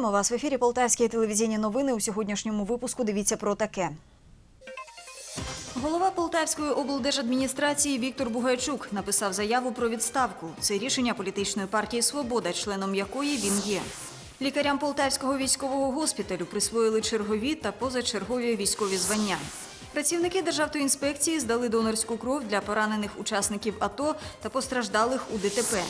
Вітаємо вас в ефірі Полтавські телевізійні новини. У сьогоднішньому випуску дивіться про таке. Голова Полтавської облдержадміністрації Віктор Бугайчук написав заяву про відставку. Це рішення політичної партії Свобода, членом якої він є. Лікарям Полтавського військового госпіталю присвоїли чергові та позачергові військові звання. Працівники Державтоінспекції здали донорську кров для поранених учасників АТО та постраждалих у ДТП.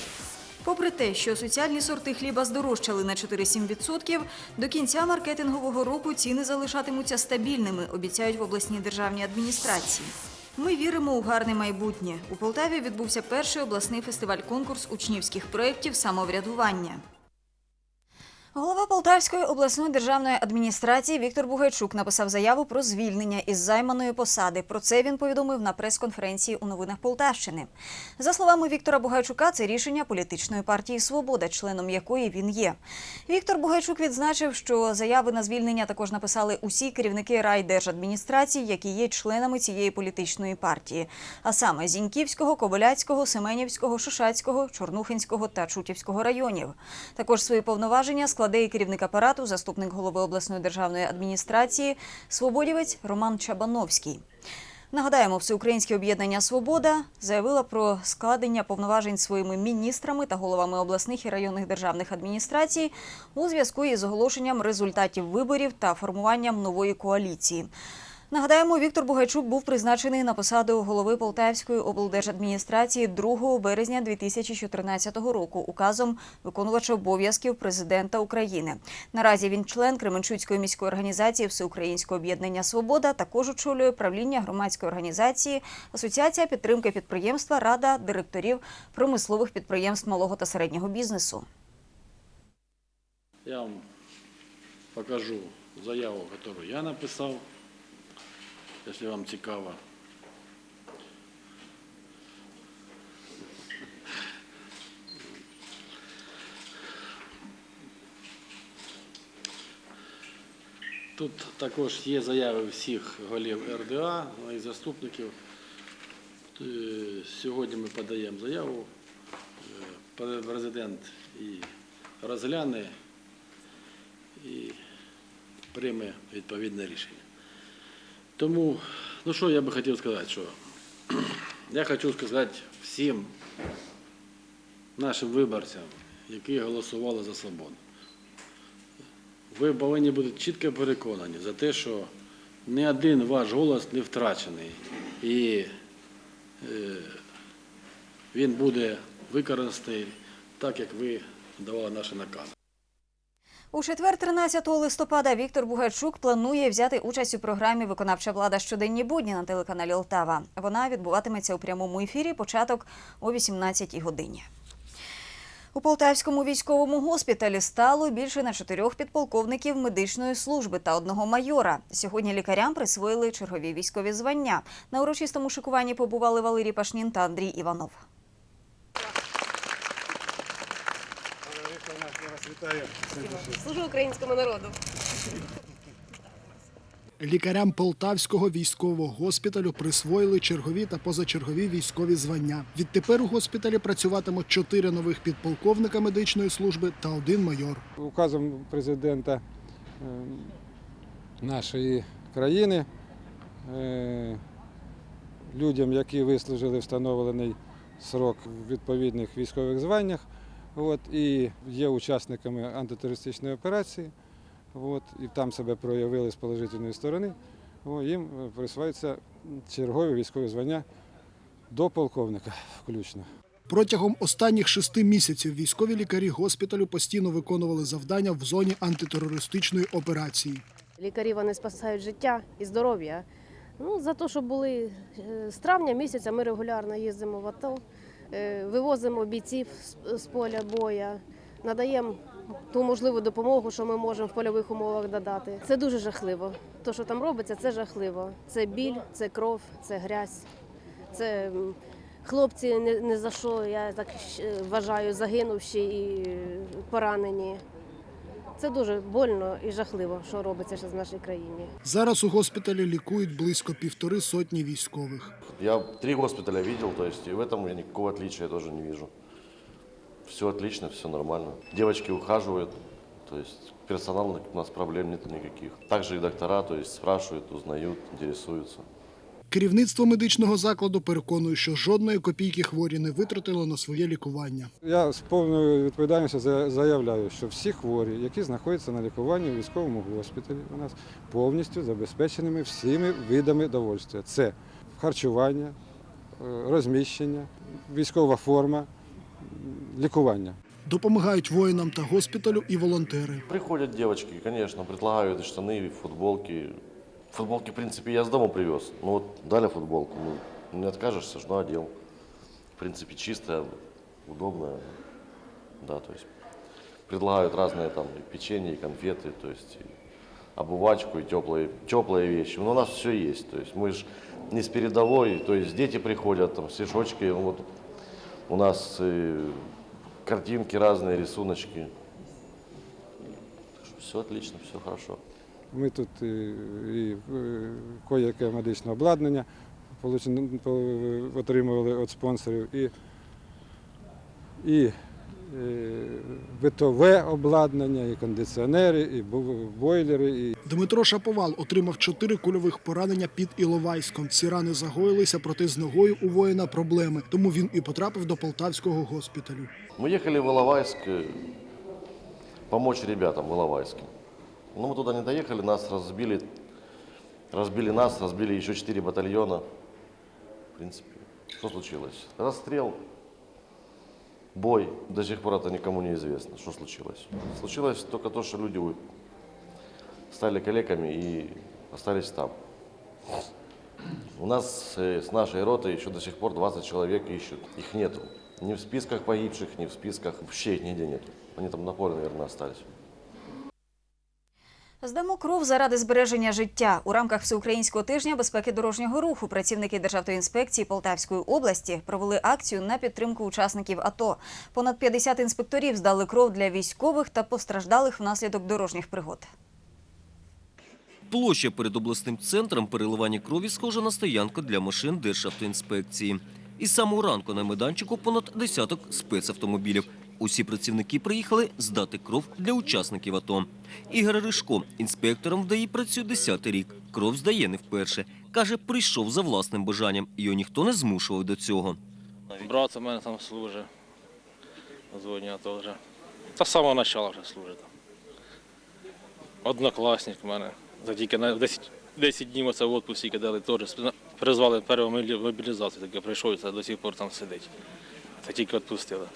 Попри те, що соціальні сорти хліба здорожчали на 4-7%, до кінця маркетингового року ціни залишатимуться стабільними, обіцяють в обласній державній адміністрації. Ми віримо у гарне майбутнє. У Полтаві відбувся перший обласний фестиваль-конкурс учнівських проєктів самоврядування. Голова Полтавської обласної державної адміністрації Віктор Бугайчук написав заяву про звільнення із займаної посади. Про це він повідомив на прес-конференції у новинах Полтавщини. За словами Віктора Бугайчука, це рішення політичної партії Свобода, членом якої він є. Віктор Бугайчук відзначив, що заяви на звільнення також написали усі керівники райдержадміністрацій, які є членами цієї політичної партії, а саме Зіньківського, Кобиляцького, Семенівського, Шишацького, Чорнухинського та Чутівського районів. Також свої повноваження складе і керівник апарату, заступник голови обласної державної адміністрації, свободівець Роман Чабановський. Нагадаємо, Всеукраїнське об'єднання Свобода заявило про складення повноважень своїми міністрами та головами обласних і районних державних адміністрацій у зв'язку із оголошенням результатів виборів та формуванням нової коаліції. Нагадаємо, Віктор Бугайчук був призначений на посаду голови Полтавської облдержадміністрації 2 березня 2014 року указом виконувача обов'язків президента України. Наразі він член Кременчуцької міської організації Всеукраїнського об'єднання Свобода. Також очолює правління громадської організації Асоціація підтримки підприємства Рада директорів промислових підприємств малого та середнього бізнесу. Я вам покажу заяву, которую я написал, если вам цікаво. Тут також є заяви всіх голів РДА ну, і заступників. Е, Сьогодні ми подаємо заяву. Е, Президент і розгляне і прийме відповідне рішення. Тому, ну що я би хотів сказати, що я хочу сказати всім нашим виборцям, які голосували за свободу. Ви повинні бути чітко переконані за те, що ні один ваш голос не втрачений. І е, він буде використаний так, як ви давали наші накази. У четвер, 13 листопада, Віктор Бугайчук планує взяти участь у програмі Виконавча влада щоденні будні на телеканалі Олтава. Вона відбуватиметься у прямому ефірі. Початок о 18-й годині. У Полтавському військовому госпіталі стало більше на чотирьох підполковників медичної служби та одного майора. Сьогодні лікарям присвоїли чергові військові звання. На урочистому шикуванні побували Валерій Пашнін та Андрій Іванов. Служу українському народу. Лікарям Полтавського військового госпіталю присвоїли чергові та позачергові військові звання. Відтепер у госпіталі працюватимуть чотири нових підполковника медичної служби та один майор. Указом президента е, нашої країни е, людям, які вислужили встановлений срок в відповідних військових званнях, от, і є учасниками антитерористичної операції, от, і там себе проявили з положительної сторони, о, їм е, присваюються чергові військові звання до полковника включно. Протягом останніх шести місяців військові лікарі госпіталю постійно виконували завдання в зоні антитерористичної операції. Лікарі вони спасають життя і здоров'я. Ну, за те, що були е, з травня місяця, ми регулярно їздимо в АТО, вивозимо бійців з- поля боя, надаємо ту можливу допомогу, що ми можемо в польових умовах додати. Це дуже жахливо. Те, що там робиться, це жахливо. Це біль, це кров, це грязь. Це хлопці не, не за що, я так е, вважаю, загинувші і е, поранені. Це дуже больно і жахливо, що робиться ще в нашій країні. Зараз у госпіталі лікують близько півтори сотні військових. Я три госпиталя видел, то есть и в этом я никакого отличия тоже не вижу. Все отлично, все нормально. Девочки ухаживают, То есть персонал у нас проблем нет никаких. Также и доктора, то есть спрашивают, узнают, интересуются. Керівництво медичного закладу переконує, що жодної копійки хворі не витратило на своє лікування. Я з повною відповідальністю за- заявляю, що всі хворі, які знаходяться на лікуванні у військовому госпіталі, у нас повністю забезпеченими всіми видами довольствия. Це харчування, е, розміщення, військова форма, лікування. Допомагають воїнам та госпіталю і волонтери. Приходят девочки, конечно, предлагают и штаны, футболки. Футболки, в принципе, я с дома привез. Ну вот дали футболку, ну не откажешься, ну одел. В принципе, чистая, удобная. Да, то есть предлагают разные там и печенье, и конфеты, то есть и обувачку, и теплые, теплые вещи. Но у нас все есть. То есть мы же не с передовой, то есть дети приходят, там, стишочки, вот у нас э, картинки разные, рисуночки. Все отлично, все хорошо. Ми тут і, і е, медичне обладнання отримували від спонсорів, і, і е, битове обладнання, і кондиціонери, і бойлери. І Дмитро Шаповал отримав чотири кульових поранення під Іловайськом. Ці рани загоїлися, проте з ногою у воїна проблеми. Тому він і потрапив до полтавського госпіталю. Мы ехали в э, помочь ребятам в Иловайске. Но мы туда не доехали, нас разбили, разбили нас, разбили еще четыре батальона. В принципе, что случилось? Расстрел, бой, до сих пор это никому не известно, что случилось. Случилось только то, что люди стали калеками и остались там. У нас э, с нашей роты еще до сих пор 20 человек ищут. Их нету. Ни в списках погибших, ни в списках. Вообще их нигде нету. Они там на поле, наверное, остались. Здамо кров заради збереження життя. У рамках всеукраїнського тижня безпеки дорожнього руху працівники Державної інспекції Полтавської області провели акцію на підтримку учасників АТО. Понад 50 інспекторів здали кров для військових та постраждалих внаслідок дорожніх пригод. Площа перед обласним центром переливання крові схожа на стоянку для машин Державтоінспекції. Із самого ранку на майданчику понад десяток спецавтомобілів. Усі працівники приїхали здати кров для учасників АТО. Ігор Ришко інспектором в ДАІ працює 10 рік. Кров здає не вперше. Каже, прийшов за власним бажанням. Його ніхто не змушував до цього. Брат у мене там служить. Зводня теж. Та з самого початку вже служить. Однокласник в мене. За тільки на 10, 10 днів оце в отпуск тільки дали теж. Призвали першу мобілі- мобілізацію, таке прийшов і до сих пор там сидить. Це тільки відпустили.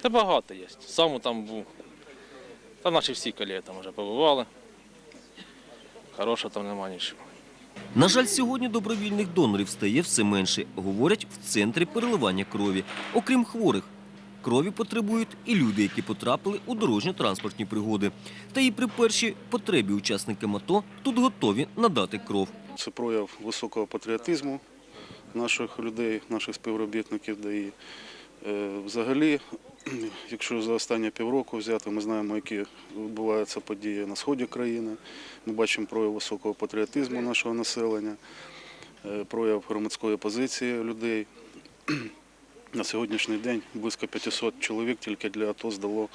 Та багато є. Сам там був. Та наші всі колеги там вже побували. Хорошого там нема нічого. На жаль, сьогодні добровільних донорів стає все менше, говорять в центрі переливання крові. Окрім хворих, крові потребують і люди, які потрапили у дорожньо-транспортні пригоди. Та і при першій потребі учасникам АТО тут готові надати кров. Це прояв високого патріотизму наших людей, наших співробітників ДАІ. Е, Взагалі, якщо за останні півроку взяти, ми знаємо, які відбуваються події на сході країни. Ми бачимо прояв високого патріотизму нашого населення, е, прояв громадської позиції людей. На сьогоднішній день близько 500 чоловік тільки для АТО здало,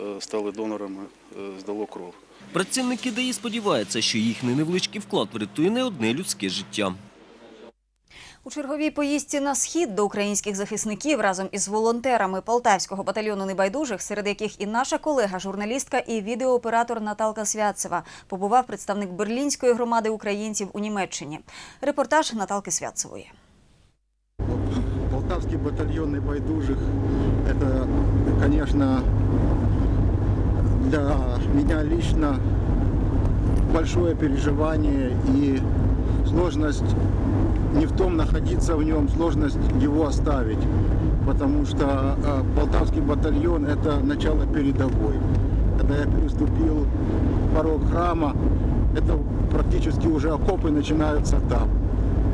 е, стали донорами, е, здало кров. Працівники ДАІ сподіваються, що їхній невеличкий вклад врятує не одне людське життя. У черговій поїздці на схід до українських захисників разом із волонтерами Полтавського батальйону небайдужих, серед яких і наша колега, журналістка і відеооператор Наталка Святцева, побував представник берлінської громади українців у Німеччині. Репортаж Наталки Святцевої. Полтавский батальон небайдужих – это, конечно, для меня лично большое переживание и сложность не в том находиться в нем, сложность его оставить. Потому что э, Полтавский батальон – это начало передовой. Когда я переступил порог храма, это практически уже окопы начинаются там.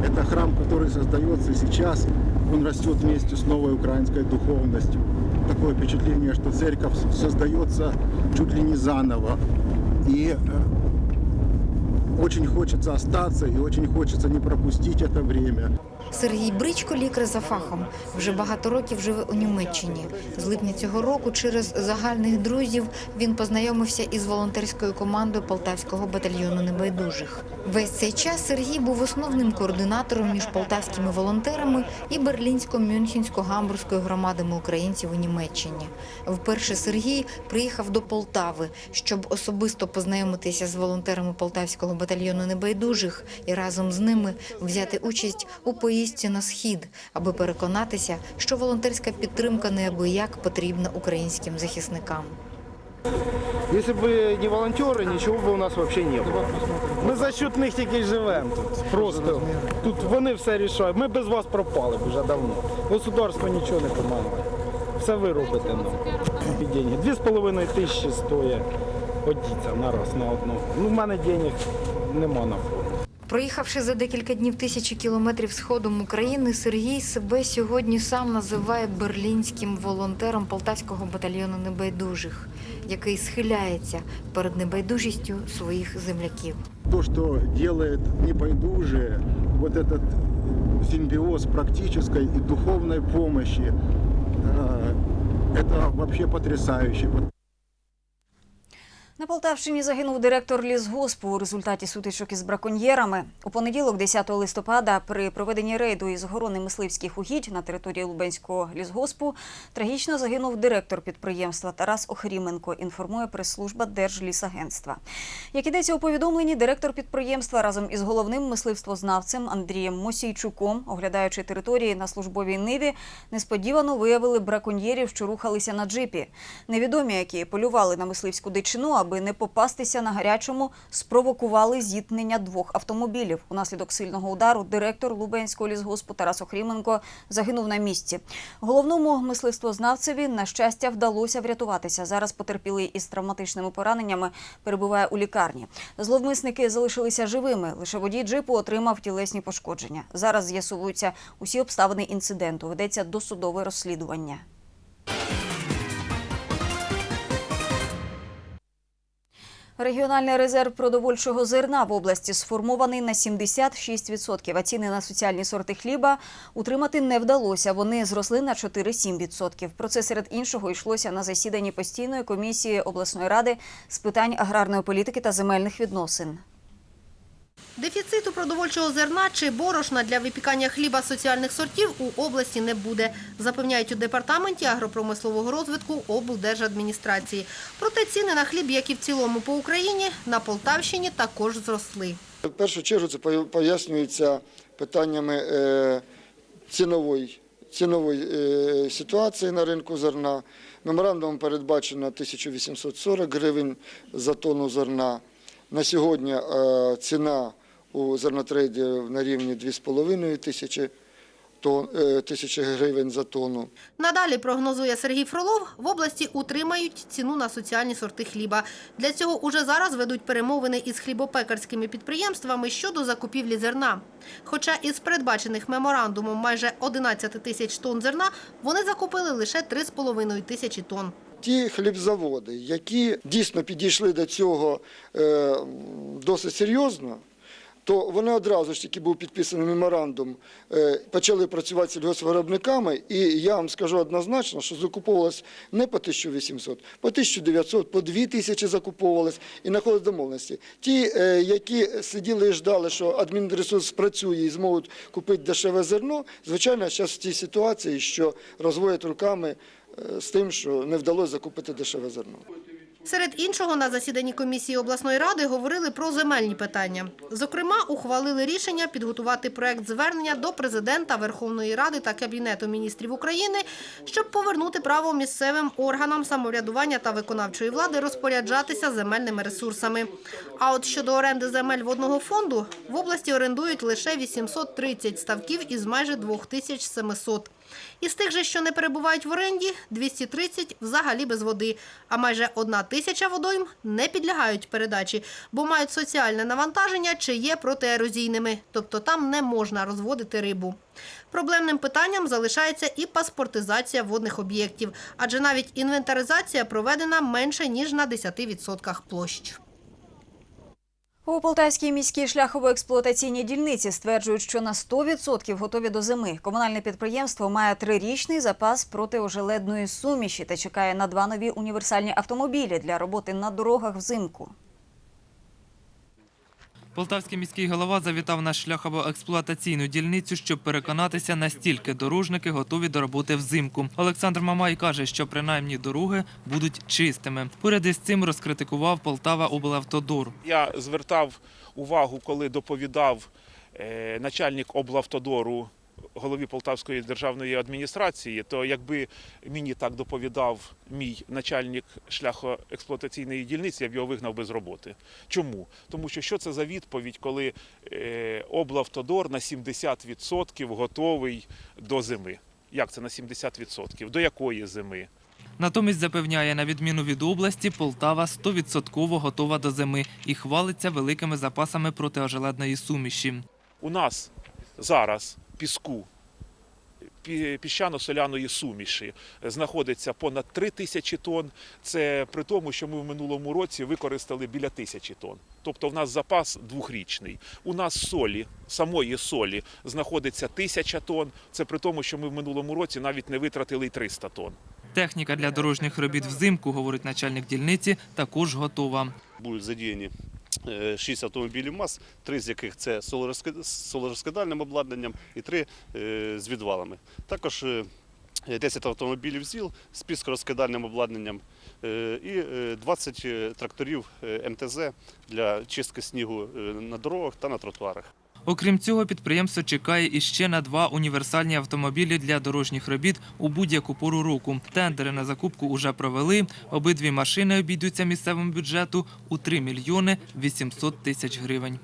Это храм, который создается сейчас, он растет вместе с новой украинской духовностью. Такое впечатление, что церковь создается чуть ли не заново. И э, очень хочется остаться и очень хочется не пропустить это время. Сергій Бричко лікар за фахом. Вже багато років живе у Німеччині. З липня цього року через загальних друзів він познайомився із волонтерською командою Полтавського батальйону небайдужих. Весь цей час Сергій був основним координатором між полтавськими волонтерами і берлінсько-мюнхенсько-гамбурзькою громадами українців у Німеччині. Вперше Сергій приїхав до Полтави, щоб особисто познайомитися з волонтерами Полтавського батальйону небайдужих і разом з ними взяти участь у поїздці на схід, аби переконатися, що волонтерська підтримка неабияк потрібна українським захисникам. Если бы не волонтеры, ничего бы у нас вообще не було. Ми за счет них тільки й живемо тут. Просто тут вони все рішають. Ми без вас пропали б вже давно. Государство нічого не допомагає. Все ви робите нам. І деньги. Дві з половиною тисячі стоїть одіться на раз на одну. Ну, в мене денег нема на фонд. Проїхавши за декілька днів тисячі кілометрів сходом України, Сергій себе сьогодні сам називає берлінським волонтером полтавського батальйону небайдужих, який схиляється перед небайдужістю своїх земляків. То, что делает непойдужие, вот этот симбиоз практической и духовной помощи, э, это вообще потрясающе. На Полтавщині загинув директор лісгоспу у результаті сутичок із браконьєрами. У понеділок, 10 листопада, при проведенні рейду із охорони мисливських угідь на території Лубенського лісгоспу трагічно загинув директор підприємства Тарас Охріменко, інформує прес-служба Держлісагентства. Як ідеться у повідомленні, директор підприємства разом із головним мисливствознавцем Андрієм Мосійчуком, оглядаючи території на службовій ниві, несподівано виявили браконьєрів, що рухалися на джипі. Невідомі, які полювали на мисливську дичину, аби не попастися на гарячому, спровокували зіткнення двох автомобілів. Унаслідок сильного удару директор Лубенського лісгоспу Тарас Охріменко загинув на місці. Головному мисливствознавцеві, на щастя, вдалося врятуватися. Зараз потерпілий із травматичними пораненнями перебуває у лікарні. Зловмисники залишилися живими. Лише водій джипу отримав тілесні пошкодження. Зараз з'ясовуються усі обставини інциденту. Ведеться досудове розслідування. Регіональний резерв продовольчого зерна в області сформований на 76%, а ціни на соціальні сорти хліба утримати не вдалося. Вони зросли на 4-7%. Про це серед іншого йшлося на засіданні постійної комісії обласної ради з питань аграрної політики та земельних відносин. Дефіциту продовольчого зерна чи борошна для випікання хліба соціальних сортів у області не буде, запевняють у департаменті агропромислового розвитку облдержадміністрації. Проте ціни на хліб, як і в цілому по Україні, на Полтавщині також зросли. В першу чергу це пояснюється питаннями е, цінової, цінової е, ситуації на ринку зерна. Меморандумом передбачено 1840 гривень за тонну зерна. На сьогодні е, ціна у зернотрейді на рівні 2,5 тисячі, е, тисячі гривень за тонну. Надалі, прогнозує Сергій Фролов, в області утримають ціну на соціальні сорти хліба. Для цього уже зараз ведуть перемовини із хлібопекарськими підприємствами щодо закупівлі зерна. Хоча із передбачених меморандумом майже 11 тисяч тонн зерна, вони закупили лише 3,5 тисячі тонн. Ті хлібзаводи, які дійсно підійшли до цього е, досить серйозно, то вони одразу ж тільки був підписаний меморандум, е, почали працювати сільгоспвиробниками, і я вам скажу однозначно, що закуповувалось не по 1800, по 1900, по 2000 закуповувалось і знаходились домовленості. Ті, е, які сиділи і ждали, що адмінресурс спрацює і зможуть купити дешеве зерно, звичайно, зараз в тій ситуації, що розводять руками з тим, що не вдалося закупити дешеве зерно. Серед іншого, на засіданні комісії обласної ради говорили про земельні питання. Зокрема, ухвалили рішення підготувати проект звернення до президента Верховної Ради та Кабінету міністрів України, щоб повернути право місцевим органам самоврядування та виконавчої влади розпоряджатися земельними ресурсами. А от щодо оренди земель водного фонду, в області орендують лише 830 ставків із майже 2700. Із тих же, що не перебувають в оренді, 230 взагалі без води, а майже одна тисяча водойм не підлягають передачі, бо мають соціальне навантаження чи є протиерозійними, тобто там не можна розводити рибу. Проблемним питанням залишається і паспортизація водних об'єктів, адже навіть інвентаризація проведена менше, ніж на 10% площ. У Полтавській міській шляхово-експлуатаційній дільниці стверджують, що на 100% готові до зими. Комунальне підприємство має трирічний запас протиожеледної суміші та чекає на два нові універсальні автомобілі для роботи на дорогах взимку. Полтавський міський голова завітав на шляхово-експлуатаційну дільницю, щоб переконатися, настільки дорожники готові до роботи взимку. Олександр Мамай каже, що принаймні дороги будуть чистими. Поряд із цим розкритикував Полтава облавтодор. Я звертав увагу, коли доповідав е, начальник облавтодору голові Полтавської державної адміністрації, то якби мені так доповідав мій начальник шляхоексплуатаційної дільниці, я б його вигнав без роботи. Чому? Тому що що це за відповідь, коли е, облавтодор на 70% готовий до зими? Як це на 70%? До якої зими? Натомість запевняє, на відміну від області, Полтава 100% готова до зими і хвалиться великими запасами протиожеледної суміші. У нас зараз піску піщано-соляної суміші знаходиться понад 3 тисячі тонн. Це при тому, що ми в минулому році використали біля тисячі тонн. Тобто в нас запас двохрічний. У нас солі, самої солі знаходиться тисяча тонн. Це при тому, що ми в минулому році навіть не витратили й 300 тонн. Техніка для дорожніх робіт взимку, говорить начальник дільниці, також готова. Будуть задіяні е, шість автомобілів МАЗ, три з яких це солорозкидальним обладнанням і три е, з відвалами. Також е, 10 автомобілів ЗІЛ з піскорозкидальним обладнанням е, і е, 20 тракторів е, МТЗ для чистки снігу е, на дорогах та на тротуарах. Окрім цього, підприємство чекає іще на два універсальні автомобілі для дорожніх робіт у будь-яку пору року. Тендери на закупку уже провели. Обидві машини обійдуться місцевому бюджету у 3 мільйони 800 тисяч гривень.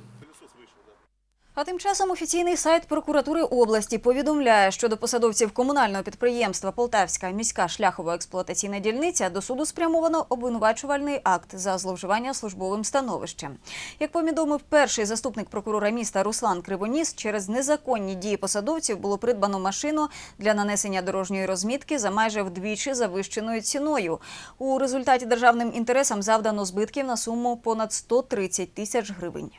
А тим часом офіційний сайт прокуратури області повідомляє, що до посадовців комунального підприємства Полтавська міська шляхово-експлуатаційна дільниця до суду спрямовано обвинувачувальний акт за зловживання службовим становищем. Як повідомив перший заступник прокурора міста Руслан Кривоніс, через незаконні дії посадовців було придбано машину для нанесення дорожньої розмітки за майже вдвічі завищеною ціною. У результаті державним інтересам завдано збитків на суму понад 130 тисяч гривень.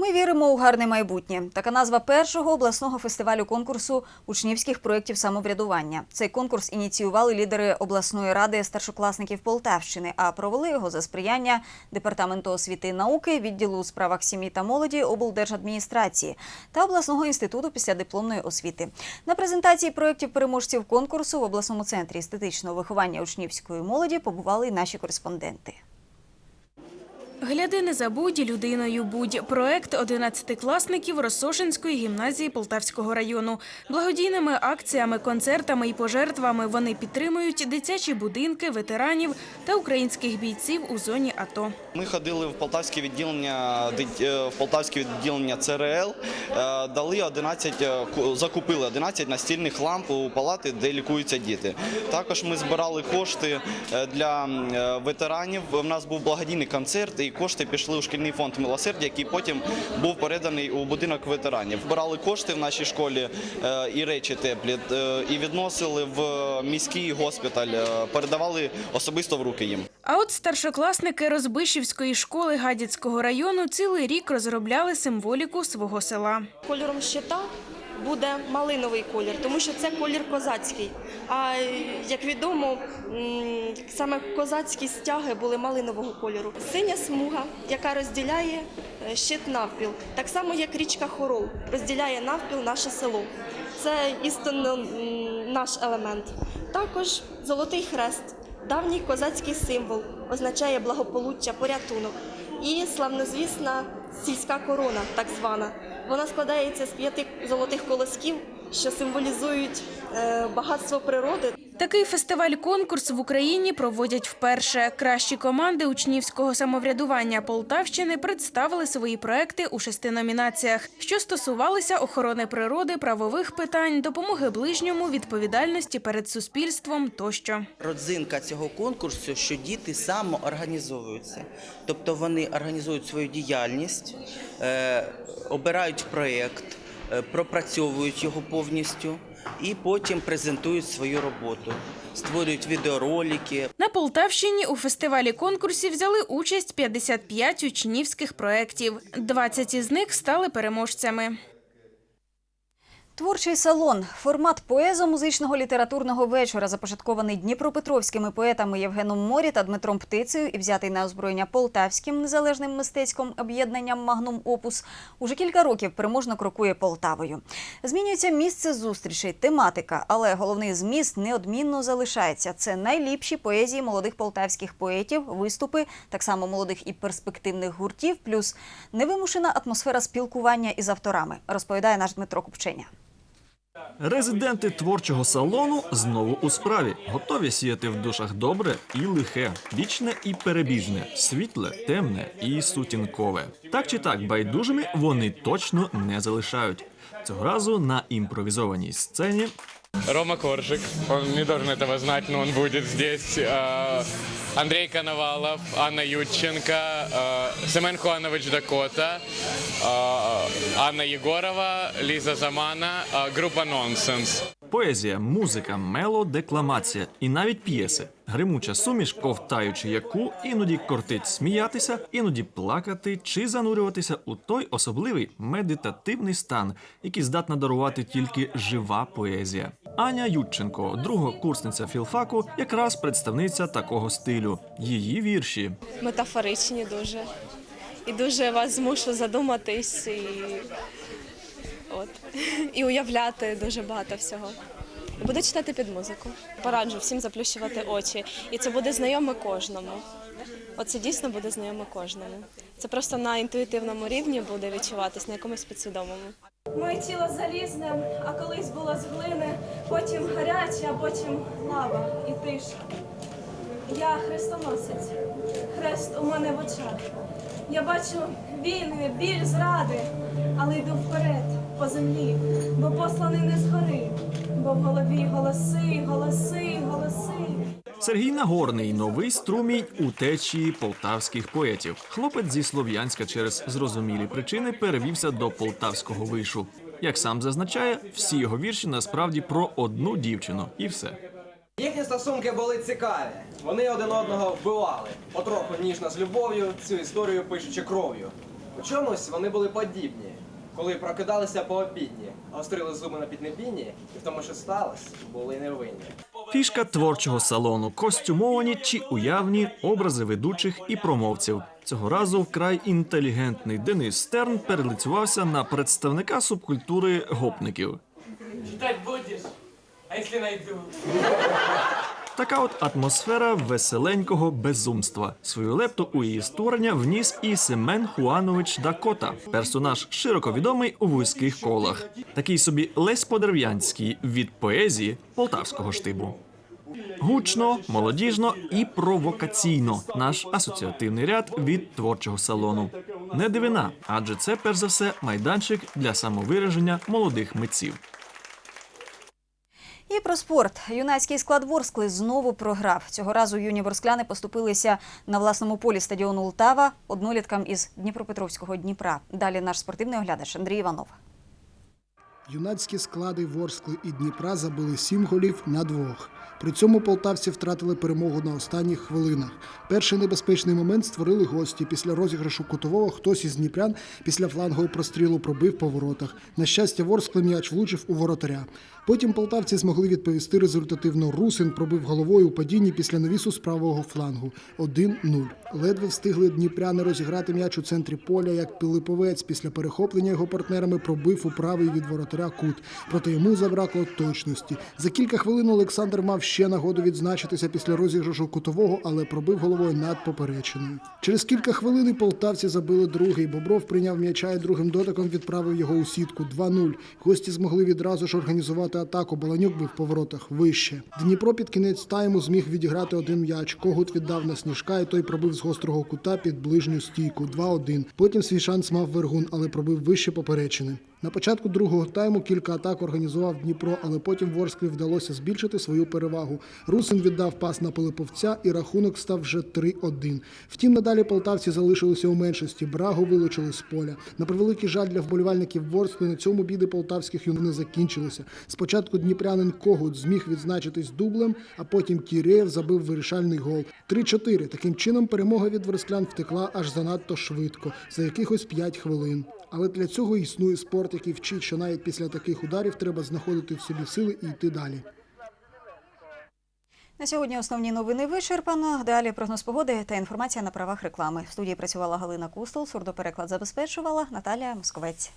Ми віримо у гарне майбутнє. Така назва першого обласного фестивалю конкурсу учнівських проєктів самоврядування. Цей конкурс ініціювали лідери обласної ради старшокласників Полтавщини, а провели його за сприяння департаменту освіти і науки, відділу у справах сім'ї та молоді облдержадміністрації та обласного інституту післядипломної освіти. На презентації проєктів переможців конкурсу в обласному центрі естетичного виховання учнівської молоді побували й наші кореспонденти. Гляди не забудь, людиною будь. Проект 11-класників Росошинської гімназії Полтавського району. Благодійними акціями, концертами і пожертвами вони підтримують дитячі будинки, ветеранів та українських бійців у зоні АТО. Ми ходили в полтавське відділення е, в полтавське відділення ЦРЛ, е, дали 11, е, ку- закупили 11 настільних ламп у палати, де лікуються діти. Також ми збирали кошти для ветеранів. У нас був благодійний концерт, і кошти пішли у шкільний фонд милосердя, який потім був переданий у будинок ветеранів. Збирали кошти в нашій школі е, і речі теплі, е, і відносили в міський госпіталь, е, передавали особисто в руки їм. А от старшокласники Розбишівської школи Гадяцького району цілий рік розробляли символіку свого села. Кольором щита буде малиновий колір, тому що це колір козацький. А як відомо, саме козацькі стяги були малинового кольору. Синя смуга, яка розділяє е, щит навпіл, так само як річка Хорол розділяє навпіл наше село. Це істинно наш елемент. Також золотий хрест, давній козацький символ, означає благополуччя, порятунок. І славнозвісна сільська корона, так звана. Вона складається з п'яти золотих колосків, що символізують е, багатство природи. Такий фестиваль-конкурс в Україні проводять вперше. Кращі команди учнівського самоврядування Полтавщини представили свої проекти у шести номінаціях, що стосувалися охорони природи, правових питань, допомоги ближньому, відповідальності перед суспільством тощо. Родзинка цього конкурсу, що діти самоорганізовуються. Тобто вони організують свою діяльність, е, обирають проєкт, пропрацьовують його повністю і потім презентують свою роботу, створюють відеоролики, На Полтавщині у фестивалі конкурсів взяли участь 55 учнівських проєктів. 20 із них стали переможцями. Творчий салон формат поезо-музичного літературного вечора, започаткований дніпропетровськими поетами Євгеном Морі та Дмитром Птицею і взятий на озброєння полтавським незалежним мистецьким об'єднанням Магнум Опус, уже кілька років переможно крокує Полтавою. Змінюється місце зустрічей, тематика, але головний зміст неодмінно залишається. Це найліпші поезії молодих полтавських поетів, виступи, так само молодих і перспективних гуртів, плюс невимушена атмосфера спілкування із авторами, розповідає наш Дмитро Купченя. Резиденти творчого салону знову у справі, готові сіяти в душах добре і лихе, вічне і перебіжне, світле, темне і сутінкове. Так чи так, байдужими вони точно не залишають. Цього разу на імпровізованій сцені Рома Коржик, он не должен этого знать, но он будет здесь. Андрей Коновалов, Анна Ютченко, э, Семен Хуанович Дакота, э, Анна Егорова, Лиза Замана, э, группа «Нонсенс». поезія, музика, мелодекламація і навіть п'єси. Гримуча суміш, ковтаючи яку іноді кортить сміятися, іноді плакати чи занурюватися у той особливий медитативний стан, який здатна дарувати тільки жива поезія. Аня Ютченко, другокурсниця філфаку, якраз представниця такого стилю. Її вірші метафоричні дуже. І дуже вас змушу задуматись і, от, і уявляти дуже багато всього. Буду читати під музику. Пораджу всім заплющувати очі. І це буде знайоме кожному. Оце дійсно буде знайоме кожному. Це просто на інтуїтивному рівні буде відчуватись, на якомусь підсвідомому. Моє тіло залізним, а колись було з глини, потім гаряче, а потім лава і тиша. Я хрестоносець, хрест у мене в очах. Я бачу війни, біль зради, але йду вперед по землі, бо посланий не згори, бо в голові голоси, голоси, голоси. Сергій Нагорний новий струмінь у течії полтавських поетів. Хлопець зі Слов'янська через зрозумілі причини перевівся до полтавського вишу. Як сам зазначає, всі його вірші насправді про одну дівчину, і все. Їхні стосунки були цікаві. Вони один одного вбивали. Потроху ніжно з любов'ю, цю історію пишучи кров'ю. У чомусь вони були подібні, коли прокидалися по обідні, гострили зуби на піднебінні, і в тому, що сталося, були невинні. Фішка творчого салону костюмовані чи уявні образи ведучих і промовців. Цього разу вкрай інтелігентний Денис Стерн перелицювався на представника субкультури гопників. Ждать будешь? А если найду? Така от атмосфера веселенького безумства. Свою лепту у її створення вніс і Семен Хуанович Дакота, персонаж широко відомий у вузьких колах. Такий собі Лесь Подерв'янський від поезії полтавського штибу. Гучно, молодіжно і провокаційно. Наш асоціативний ряд від творчого салону. Не дивина, адже це перш за все майданчик для самовираження молодих митців. І про спорт. Юнацький склад Ворскли знову програв. Цього разу юні ворскляни поступилися на власному полі стадіону Ултава одноліткам із Дніпропетровського Дніпра. Далі наш спортивний оглядач Андрій Іванов. Юнацькі склади Ворскли і Дніпра забили сім голів на двох. При цьому полтавці втратили перемогу на останніх хвилинах. Перший небезпечний момент створили гості. Після розіграшу кутового хтось із дніпрян після флангового прострілу пробив по воротах. На щастя, Ворскли м'яч влучив у воротаря. Потім полтавці змогли відповісти результативно. Русин пробив головою у падінні після навісу з правого флангу. 1-0. Ледве встигли дніпряни розіграти м'яч у центрі поля, як Пилиповець після перехоплення його партнерами пробив у правий від воротаря кут. Проте йому забракло точності. За кілька хвилин Олександр мав ще нагоду відзначитися після розіграшу кутового, але пробив головою над поперечиною. Через кілька хвилин полтавці забили другий. Бобров прийняв м'яча і другим дотиком відправив його у сітку. 2-0. Гості змогли відразу ж організувати атаку. Баланюк бив по воротах вище. Дніпро під кінець тайму зміг відіграти один м'яч. Когут віддав на сніжка, і той пробив з гострого кута під ближню стійку. 2-1. Потім свій шанс мав Вергун, але пробив вище поперечини. На початку другого тайму кілька атак організував Дніпро, але потім Ворсклі вдалося збільшити свою перевагу. Русин віддав пас на Пилиповця і рахунок став вже 3-1. Втім, надалі полтавці залишилися у меншості. Брагу вилучили з поля. На превеликий жаль для вболівальників Ворсклі на цьому біди полтавських юнаків не закінчилися. Спочатку дніпрянин Когут зміг відзначитись дублем, а потім Кірєєв забив вирішальний гол. 3-4. Таким чином перемога від версклян втекла аж занадто швидко, за якихось 5 хвилин. Але для цього існує спорт, який вчить, що навіть після таких ударів треба знаходити в собі сили і йти далі. На сьогодні основні новини вичерпано. Далі прогноз погоди та інформація на правах реклами. В студії працювала Галина Кустол, сурдопереклад забезпечувала Наталія Московець.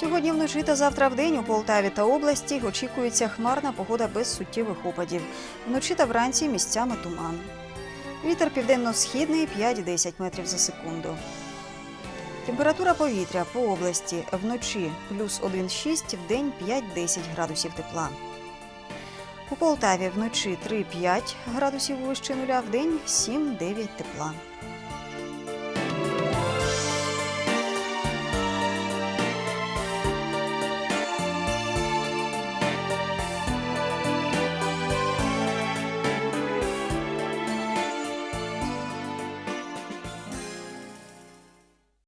Сьогодні вночі та завтра вдень у Полтаві та області очікується хмарна погода без суттєвих опадів. Вночі та вранці місцями туман. Вітер південно-східний 5-10 метрів за секунду. Температура повітря по області вночі плюс 1,6, вдень 5-10 градусів тепла. У Полтаві вночі 3-5 градусів вище нуля, вдень 7-9 тепла.